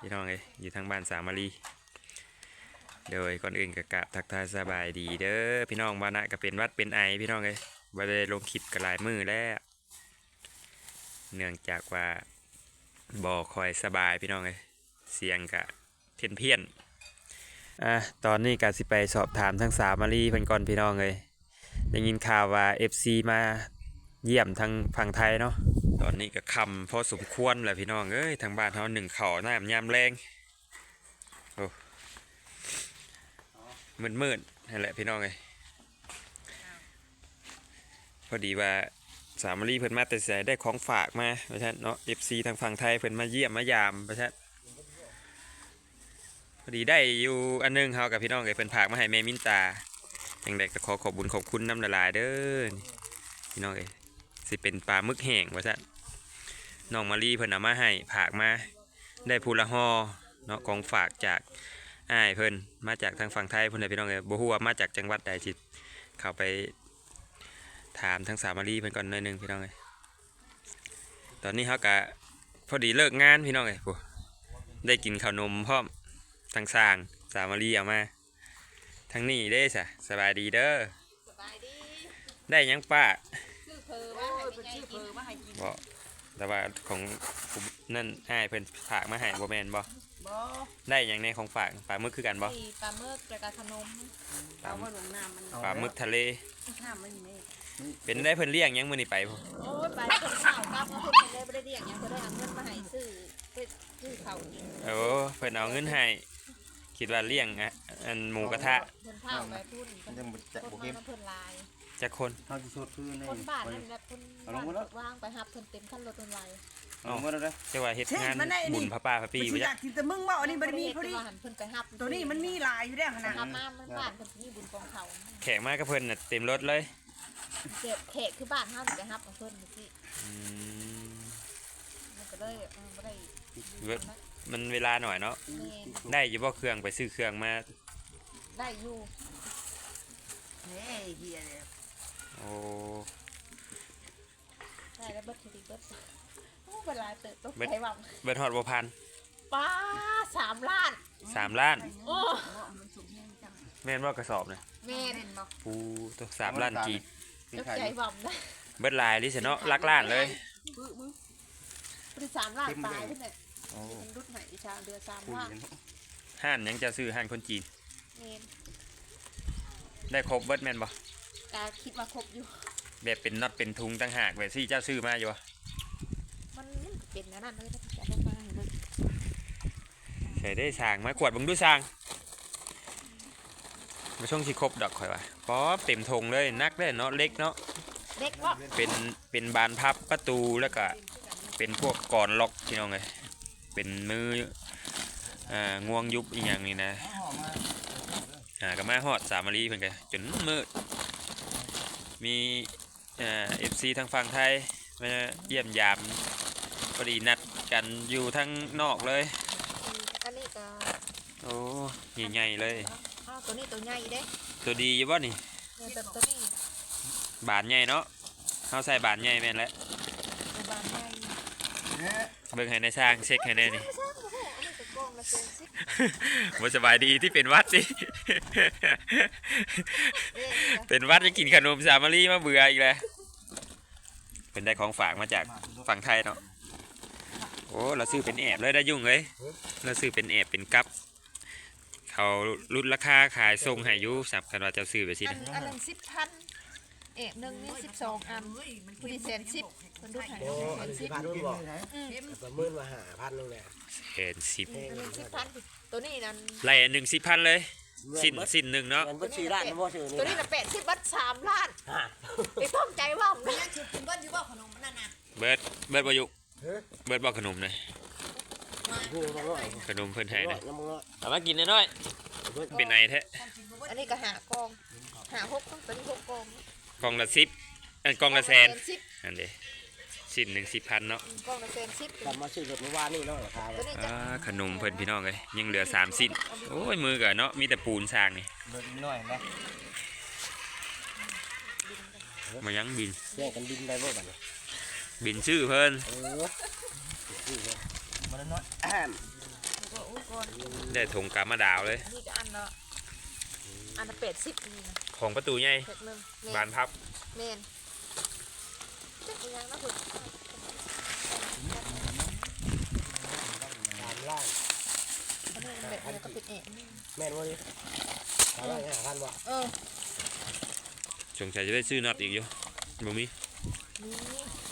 พี่น้องเอ้ยอยู่ทางบ้านสามารีโดยก่อนอื่นก็กราบทักทายสบายดีเด้อพี่น้องบ้านะก็เป็นวัดเป็นไอพี่น้องเอ้ยบ่ได้ลงคลิปกันหลายมือแล้วเนื่องจากว่าบ่คอยสบายพี่น้องเอ้ยเสียงกะเพี้ยนเพี้ยนอะตอนนี้ก็สิไปสอบถามทั้งสามารีเพิ่นก่อนพี่น้องเอ้ยได้ยินข่าวว่า FC มาเยี่ยมทางฝั่งไทยเนาะ ตอนนี้ก็คำพอสมควรแหละพี่น้องเอ้ยทางบ้านเขาหนึ่งเขาหน้ามยามแรงโอ้มืดมืดๆนั่นแหละพี่น้องเอ้ยพอดีว่าสามรีเพิ่นมาแต่ใส่ได้ของฝากมาเพราะฉะนั้นเนาะ FC ทางฝั่งไทยเพิ่นมาเยี่ยมมายามเพราะฉะนั้นพอดีได้อยู่อันหนึงเฮากับพี่น้องเอ้ยเพิ่นฝากมาให้แม่มินตาจังไดก็ขอขอบบุญขอบคุณน้ำละลายเด้อนี่พี่น้องเอ้ย สิเป็นปลาหมึกแห้งว่าซะน้องมารีเพิ่นเอามาให้ผากมาได้พูละห่อเนาะของฝากจากอ้ายเพิ่นมาจากทางฝั่งไทยเพิ่นเลยพี่น้องเอ้ยบ่ฮู้ว่ามาจากจังหวัดใดสิเข้าไปถามทางสาวมารีเพิ่นก่อนหน่อยหนึงพี่น้องเอ้ยตอนนี้เฮาก็พอดีเลิกงานพี่น้องเอ้ยโหได้กินข้าวนมพร้อมทางสร้างสาวมารีเอามาทางนี้เด้ซะสบายดีเด้อสบายดีได้หยังป้าชื่อ เพอว่าให้เป็นชื่อเพอว่าให้กินบ่แต่ว่าของผมนั่นให้เพิ่นฝากมาให้บ่แม่นบ่บ่ได้หยังในของฝากปลาหมึกคือกันบ่มีปลาหมึกแล้วก็ขนมปลาเอาว่าลงน้ำมันปลาหมึกทะเลน้ำมันนี่เป็นได้เพิ่นเลี้ยงหยังมื้อนี้ไปบ่โอ้ยไปคนข้าวกับมาคนเลยไม่ได้เรียกหยังก็ได้เอาเงินมาให้ซื้อซื้อข้าวกินโอ้เพิ่นเอาเงินให้คิดว่าเลี้ยงอะอันหมูกระทะคนข้าวไปพุ่นมันยังบ่จะคนบ่มาเก็บเพิ่นลาย จักคน เฮาสิสดคือในคนบ้านนั่นแหละคนเอาลบ้างนมาแล้วว่างไปหับเพิ่นเต็มขั้นรถเพิ่นลายเอาหมดแล้วเด้อจักว่าเฮ็ดเช่นงานมันได้นี่บุญพระป่าพระปีปีบ่อจ๊ะยากกินแต่มึงว่าอันนี้มันมีพอดีว่าหันเพิ่นไปหับตัวนี้มันมีหลายอยู่แล้วขนาดหับมามันบ้านเพิ่นมีบุญกองเขาแขกมากับเพิ่นน่ะเต็มรถเลยเจ็บแขกคือบ้านเฮานี่ไปหับของเพิ่นนี่สิอืมมันก็เลยเออบ่ได้เว้ยมันเวลาหน่อยเนาะแม่นได้อยู่บ่เครื่องไปซื้อเครื่องมาได้อยู่เฮ้ยเฮียเนี่ย โอ้ได้แล้วเบิดทีเดียวเบิดโอ้เวลาเติบโตใจหวังเบิดฮอดบ่พันป้าสามล้านสามล้าน โอ้แม่นบ่กระสอบน่ะแม่นปูตัวสามล้านกีบเป็นตกไข่ใจหวังนะเบิดลายลิซะเนาะลักล้านเลยเป็นสามล้านตายขึ้นเลยโอ้มันรุดไหนชาเดือสามคุยล้านกันห้านหยังจะซื้อห้านคนจีนแม่นได้ครบเบิดแม่นบ่ ตาคิดว่าครบอยู่ แบบเป็นน็อตเป็นทุงตั้งหากแบบที่เจ้าซื้อมาอยู่บ่มันเป็นอันนั้นเลยถ้าจะลงมาให้เบิ่งใส่ได้สร้างมากวดเบิ่งดูสร้างมาช่วงสิครบดอกข่อยว่าป๊อเต็มทงเลยนักเลยเนาะเล็กเนาะเด็กว่าเป็นเป็นบานพับประตูแล้วก็เป็นพวกกรอนล็อกพี่น้องเลยเป็นมืออ่างวงยุบอีหยังนี่นะอ่าก็มาฮอดสามมารีเพิ่นก็จนมืด มีอ่า FC ทางฝั่งไทยมาเยี่ยมยามพอดีนัดกันอยู่ทั้งนอกเลย อันนี้ก็โอ้ใหญ่ๆเลยอ้าวตัวนี้ตัวใหญ่เด้ตัวดีอยู่บ่นี่เนี่ยตัวตัวนี้บานใหญ่เนาะเฮาใส่บานใหญ่แม่นแล้วตัวบานใหญ่เบิ่งให้ในช่างเช็คให้แน่นี่ไม่ใช่โอ้โหอันนี้ตัวกองละเซนสิบ่สบายดีที่เป็นหวัดสิเอ๊ะ เป็นหวัดจะกินขนมสามารีมาเบื่ออีกแล้วเป็นได้ของฝากมาจากฝั่งไทยเนาะโอ้เราซื้อเป็นแอบเลยได้ยุ่งเลยเราซื้อเป็นแอบเป็นกั๊บเขาลดราคาขายส่งให้อยุสับกันว่าจะซื้อไปสิอันนะอันหนึ่งสิบพันเอกหนึ่งนี่สิบสองอันผู้ดีแสนสิบคนดูหายโอ้แสอันนสิสิบพันรุ่นบอกอืมประเมินมาหาพันนึงแหละแสนสิบอันหนึ่งสิบพันตัวนี้นั่นไล่อันหนึ่งสิบพันเลย สิ้นสิ้นหนึ่งเนาะเงินบัญชีร้านมันบ่ซื้อนี่ตัวนี้นะน่ะแปดสิบบัตสามล้านฮะไอ้ต้องใจว่าผมนะเบิร์ดเบิร์ดบอยุเบิร์ดบอกขนมเลยนี่มันน้อยขนมเพิ่นให้น้เลอยยน้ำมันน้อยเอามากินน้อยๆเป็นไงแท้อันนี้ก็หากองหาหกต้องตัวนี้หกกองกล่องละสิบอันกล่องละแสนสิบอันเดี สิ้นหนึ่งสิบพันเนาะกองละแสนสิบกลับมาซื้อรถเมื่อวานนี่เนาะราคาตัวนี้จะอ่าขนมเพิ่นพี่น้องเลยยังเหลือสามสิ้น โอ้ยมือกันเนาะมีแต่ปูนสร้างนี่เบิดน้อยนะมายังบินแยกกันบินได้บ่บัดนี้บินชื่อเพิ่นเออซื้อเลยมันน้อยแอมก็ก่อนได้ถุงกามาดาวเลยอันนี้ก็อันละอันละเป็ดสิบนี่นะของประตูใหญ่เป็ดหนึ่งเมบานนพับเมน เป็ดอีกอย่านะคุณตามล่างอันนี้มันแบบนี้ก็เป็ดเอ๋นี่แม่นบ่ดิตามล่างหาพันบ่เออสงสัยจะได้ซื้อน็อตอีกอยู่บ่มี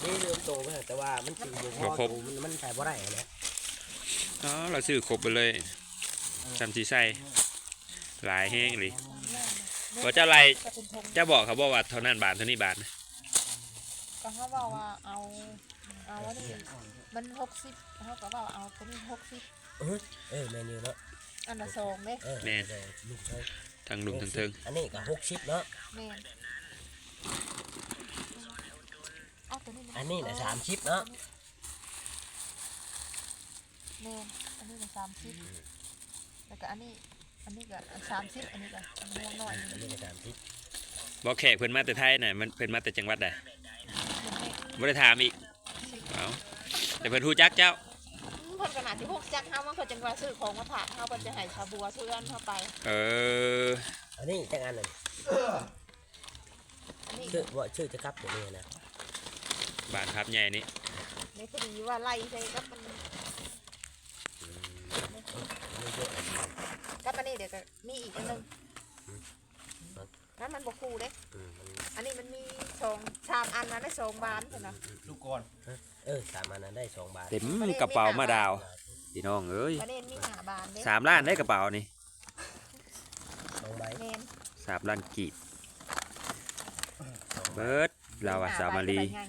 นี่เริ่มโตไปแล้วแต่ว่ามันสิบ่พบ่อครบ มันมันใส่บ่ได้นะอ๋อเราซื้อครบไปเลยจำสีใส่หลายแห้งเลยว่าเจ้าไรก็เจ้าบอกเขาบอกว่าเท่านั้นบาทเท่านี้บาทนะ เขาบอกว่าเอาเอาอันนี้มันหกสิบเขาก็บอกเอาตัวนี้หกสิบเออเออแม่นอยู่เนาะอันละสองเด้เออเออลูกเอ้ยทั้งลุมทั้งเทิงอันนี้ก็60เนาะแม่นเอาตัวนี้มาอันนี้น่ะ30เนาะแม่นอันนี้ก็สามสิบแล้วก็อันนี้อันนี้ก็สามสิบอันนี้ก็ม่วงหน่อยอันนี้ก็30บอกแขกเพิ่นมาแต่ไทยน่ะมันเพิ่นมาแต่จังหวัดใด บ่ได้ถามอีกเอาแต่เพิ่นฮู้จักเจ้าเพิ่นขนาดที่พวกจักเฮามันเพิ่นจังว่าซื้อของมาถากเฮาเพิ่นจะให้ชาบัวเพื่อนเฮาไปเอออันนี้จังอันนึงอันนี้ชื่อว่าชื่อจะกลับตัวนี้นะบานพับใหญ่นี่ในพอดีว่าไล่ใส่กับมันไม่เยอะกับอันนี้เดี๋ยวก็มีอีกอันหนึง นั้นมันบ่คู่เด้อืมมันอันนี้มันมีสองสามอันนะได้สองบานเพิ่นน่ะลูกก่อนเออสามอันนั้นได้สองบาทเต็มกระเป๋ามาดาวพี่น้องเอ้ยอันนี้มีห้าบานเด้สามล้านได้กระเป๋านี่สองใบแม่นสามล้านกีบเบิร์ดเราอะสาวมาลีห้ใบไง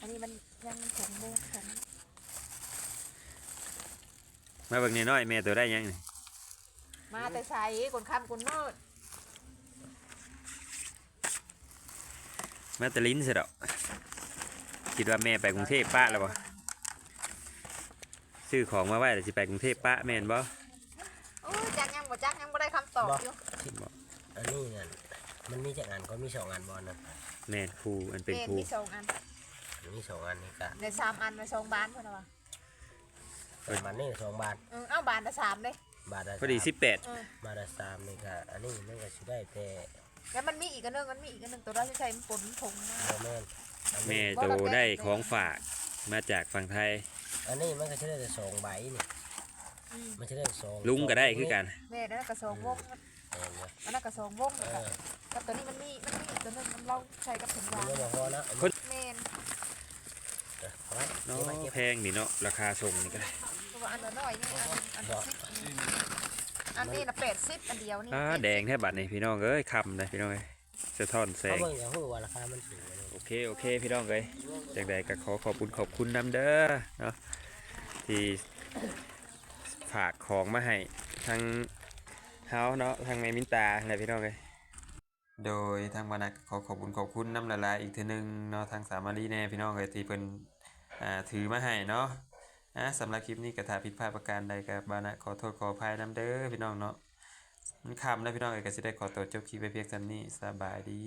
อันนี้มันยังถงบ่ถงมาเบิ่งน้อยๆแม่ตัวได้ยังนี่มาแต่ใส่คนค่ำคนมืดมา แตะลิ้นซะดอกคิดว่าแม่ไปกรุงเทพป้าแล้วบ่ซื้อของมาไว้แล้วสิไปกรุงเทพป้าแม่นบ่โอ้ยจักยังบ่จักยังบ่ได้คำตอบอยู่อันนี้เนี่ยมันมีจากอันก็มีสองอันบอลนะแม่นครูอันเป็นแม่นครูมีสองอันมีสองอันนี่ก็ในสามอันในสองบานเพิ่นน่ะว่าประมาณนี้สองบาทเออเอาบานละสามเลยบาทละพอดีสามสิบแปดเออบาทละสามนี่ก็อันนี้มันก็สิได้แต่ แล้วมันมีอีกอันหนึงมันมีอีกอันหนึงตัวเราจะใช้มันปนผงมาโมแมนอันแม่นี้โตได้ของฝากมาจากฝั่งไทย อันนี้มันก็จะได้แต่สองใบนี่อืม มันจะได้สองลุงก็ได้คือกัน แม่นั่นกระสองวงเออเนี่ยอันนั้นกระสองวงเอแล้วก็อกับตัวนี้มันมีมันมีอีกตัวหนึงมันเราใช้กับถุงมัยานงยังบ่พอนะอันคนแม่นเออเอาไว้เนาะเก็บไว้เก็บแพงนี่เนาะราคาส่งนี่ก็ได้ตัวอันละน้อยนี่อันอันละสิบ อันนี้ละแปดสิบอันเดียวนี่อ่าแดงแทบบัดนี่พี่น้องเอ้ยคำเลยพี่น้องเอ้ยสะท้อนแสเขาง เบิ่งอย่างฮู้ว่าราคามันสูงเลยโอเค โอเค พี่น้องเอ้ยจังใดก็ขอขอบคุณขอบคุณน้ำเด้อเนาะที่ฝากของมาให้ทางเฮาเนาะทางแม่มินตาอะไรพี่น้องเอ้ยโดยทางบรรณาขอขอบคุณขอบคุณน้ำละลายอีกเทีนึงเนาะทางสามารีแน่พี่น้องเอ้ยที่เพิ่นอ่าถือมาให้เนาะ อะสำหรับคลิปนี้กระทาผิดพลาดประการใดกับบานะขอโทษขออภัยน้ำเด้อพี่น้องเนาะมันคำนะพี่น้องเอกสิได้ขอตัวจบคลิปไปเพียงเท่านี้สบายดี